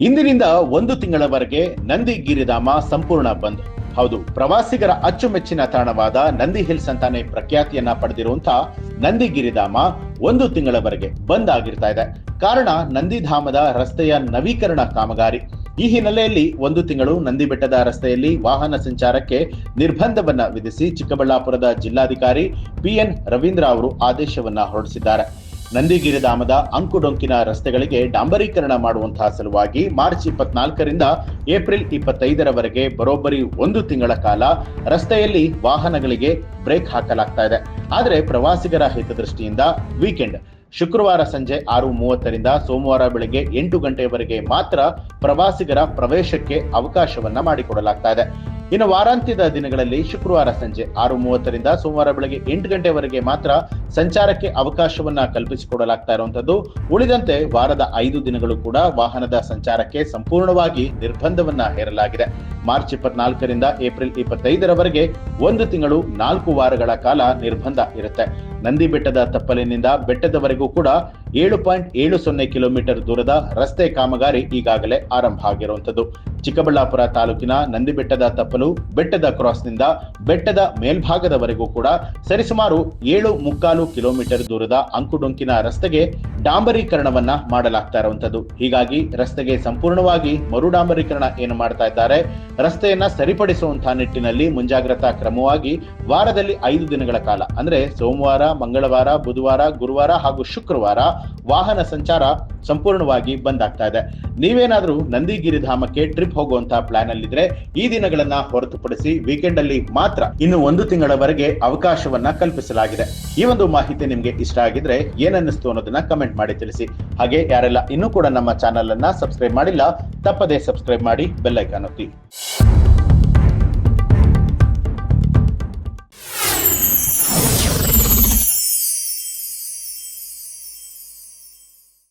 ಇಂದಿನಿಂದ ಒಂದು ತಿಂಗಳವರೆಗೆ ನಂದಿ ಗಿರಿಧಾಮ ಸಂಪೂರ್ಣ ಬಂದ್. ಹೌದು, ಪ್ರವಾಸಿಗರ ಅಚ್ಚುಮೆಚ್ಚಿನ ತಾಣವಾದ ನಂದಿ ಹಿಲ್ಸ್ ಅಂತಾನೆ ಪ್ರಖ್ಯಾತಿಯನ್ನ ಪಡೆದಿರುವಂತಹ ನಂದಿ ಗಿರಿಧಾಮ ಒಂದು ತಿಂಗಳವರೆಗೆ ಬಂದ್ ಆಗಿರ್ತಾ ಇದೆ. ಕಾರಣ ನಂದಿಧಾಮದ ರಸ್ತೆಯ ನವೀಕರಣ ಕಾಮಗಾರಿ. ಈ ಹಿನ್ನೆಲೆಯಲ್ಲಿ ಒಂದು ತಿಂಗಳು ನಂದಿ ಬೆಟ್ಟದ ರಸ್ತೆಯಲ್ಲಿ ವಾಹನ ಸಂಚಾರಕ್ಕೆ ನಿರ್ಬಂಧವನ್ನ ವಿಧಿಸಿ ಚಿಕ್ಕಬಳ್ಳಾಪುರದ ಜಿಲ್ಲಾಧಿಕಾರಿ ಪಿಎನ್ ರವೀಂದ್ರ ಅವರು ಆದೇಶವನ್ನ ಹೊರಡಿಸಿದ್ದಾರೆ. ನಂದಿಗಿರಿಧಾಮದ ಅಂಕುಡೊಂಕಿನ ರಸ್ತೆಗಳಿಗೆ ಡಾಂಬರೀಕರಣ ಮಾಡುವಂತಹ ಸಲುವಾಗಿ ಮಾರ್ಚ್ ಇಪ್ಪತ್ನಾಲ್ಕರಿಂದ ಏಪ್ರಿಲ್ ಇಪ್ಪತ್ತೈದರವರೆಗೆ ಬರೋಬ್ಬರಿ ಒಂದು ತಿಂಗಳ ಕಾಲ ರಸ್ತೆಯಲ್ಲಿ ವಾಹನಗಳಿಗೆ ಬ್ರೇಕ್ ಹಾಕಲಾಗ್ತಾ ಇದೆ. ಆದರೆ ಪ್ರವಾಸಿಗರ ಹಿತದೃಷ್ಟಿಯಿಂದ ವೀಕೆಂಡ್ ಶುಕ್ರವಾರ ಸಂಜೆ ಆರು ಮೂವತ್ತರಿಂದ ಸೋಮವಾರ ಬೆಳಗ್ಗೆ ಎಂಟು ಗಂಟೆಯವರೆಗೆ ಮಾತ್ರ ಪ್ರವಾಸಿಗರ ಪ್ರವೇಶಕ್ಕೆ ಅವಕಾಶವನ್ನ ಮಾಡಿಕೊಡಲಾಗ್ತಾ ಇದೆ. ಇನ್ನು ವಾರಾಂತ್ಯದ ದಿನಗಳಲ್ಲಿ ಶುಕ್ರವಾರ ಸಂಜೆ ಆರು ಮೂವತ್ತರಿಂದ ಸೋಮವಾರ ಬೆಳಗ್ಗೆ ಎಂಟು ಗಂಟೆವರೆಗೆ ಮಾತ್ರ ಸಂಚಾರಕ್ಕೆ ಅವಕಾಶವನ್ನ ಕಲ್ಪಿಸಿಕೊಡಲಾಗ್ತಾ ಇರುವಂತದ್ದು ಉಳಿದಂತೆ ವಾರದ ಐದು ದಿನಗಳು ಕೂಡ ವಾಹನದ ಸಂಚಾರಕ್ಕೆ ಸಂಪೂರ್ಣವಾಗಿ ನಿರ್ಬಂಧವನ್ನ ಹೇರಲಾಗಿದೆ. ಮಾರ್ಚ್ ಇಪ್ಪತ್ನಾಲ್ಕರಿಂದ ಏಪ್ರಿಲ್ ಇಪ್ಪತ್ತೈದರವರೆಗೆ ಒಂದು ತಿಂಗಳು ನಾಲ್ಕು ವಾರಗಳ ಕಾಲ ನಿರ್ಬಂಧ ಇರುತ್ತೆ. ನಂದಿ ಬೆಟ್ಟದ ತಪ್ಪಲಿನಿಂದ ಬೆಟ್ಟದವರೆಗೂ ಕೂಡ ಏಳು ಪಾಯಿಂಟ್ ಏಳು ಸೊನ್ನೆ ಕಿಲೋಮೀಟರ್ ದೂರದ ರಸ್ತೆ ಕಾಮಗಾರಿ ಈಗಾಗಲೇ ಆರಂಭ ಆಗಿರುವಂತದ್ದು ಚಿಕ್ಕಬಳ್ಳಾಪುರ ತಾಲೂಕಿನ ನಂದಿ ಬೆಟ್ಟದ ತಪ್ಪಲು ಬೆಟ್ಟದ ಕ್ರಾಸ್ನಿಂದ ಬೆಟ್ಟದ ಮೇಲ್ಭಾಗದವರೆಗೂ ಕೂಡ ಸರಿಸುಮಾರು ಏಳು ಮುಕ್ಕಾಲು ಕಿಲೋಮೀಟರ್ ದೂರದ ಅಂಕುಡೊಂಕಿನ ರಸ್ತೆಗೆ ಡಾಂಬರೀಕರಣವನ್ನ ಮಾಡಲಾಗ್ತಾ ಇರುವಂತದ್ದು ಹೀಗಾಗಿ ರಸ್ತೆಗೆ ಸಂಪೂರ್ಣವಾಗಿ ಮರು ಡಾಂಬರೀಕರಣ ಏನು ಮಾಡ್ತಾ ಇದ್ದಾರೆ, ರಸ್ತೆಯನ್ನ ಸರಿಪಡಿಸುವಂತಹ ನಿಟ್ಟಿನಲ್ಲಿ ಮುಂಜಾಗ್ರತಾ ಕ್ರಮವಾಗಿ ವಾರದಲ್ಲಿ ಐದು ದಿನಗಳ ಕಾಲ, ಅಂದ್ರೆ ಸೋಮವಾರ, ಮಂಗಳವಾರ, ಬುಧವಾರ, ಗುರುವಾರ ಹಾಗೂ ಶುಕ್ರವಾರ ವಾಹನ ಸಂಚಾರ ಸಂಪೂರ್ಣವಾಗಿ ಬಂದ್ ಆಗ್ತಾ ಇದೆ. ನೀವೇನಾದ್ರೂ ನಂದಿಗಿರಿಧಾಮಕ್ಕೆ ಟ್ರಿಪ್ ಹೋಗುವಂತಹ ಪ್ಲಾನ್ ಅಲ್ಲಿದ್ರೆ ಈ ದಿನಗಳನ್ನ ಹೊರತುಪಡಿಸಿ ವೀಕೆಂಡ್ ಅಲ್ಲಿ ಮಾತ್ರ ಇನ್ನು ಒಂದು ತಿಂಗಳವರೆಗೆ ಅವಕಾಶವನ್ನ ಕಲ್ಪಿಸಲಾಗಿದೆ. ಈ ಒಂದು ಮಾಹಿತಿ ನಿಮ್ಗೆ ಇಷ್ಟ ಆಗಿದ್ರೆ ಏನನ್ನಿಸ್ತು ಅನ್ನೋದನ್ನ ಕಮೆಂಟ್ ಮಾಡಿ ತಿಳಿಸಿ. ಹಾಗೆ ಯಾರೆಲ್ಲ ಇನ್ನೂ ಕೂಡ ನಮ್ಮ ಚಾನೆಲ್ ಅನ್ನ ಸಬ್ಸ್ಕ್ರೈಬ್ ಮಾಡಿಲ್ಲ, ತಪ್ಪದೇ ಸಬ್ಸ್ಕ್ರೈಬ್ ಮಾಡಿ ಬೆಲ್ ಐಕಾನ್ ಒತ್ತಿ.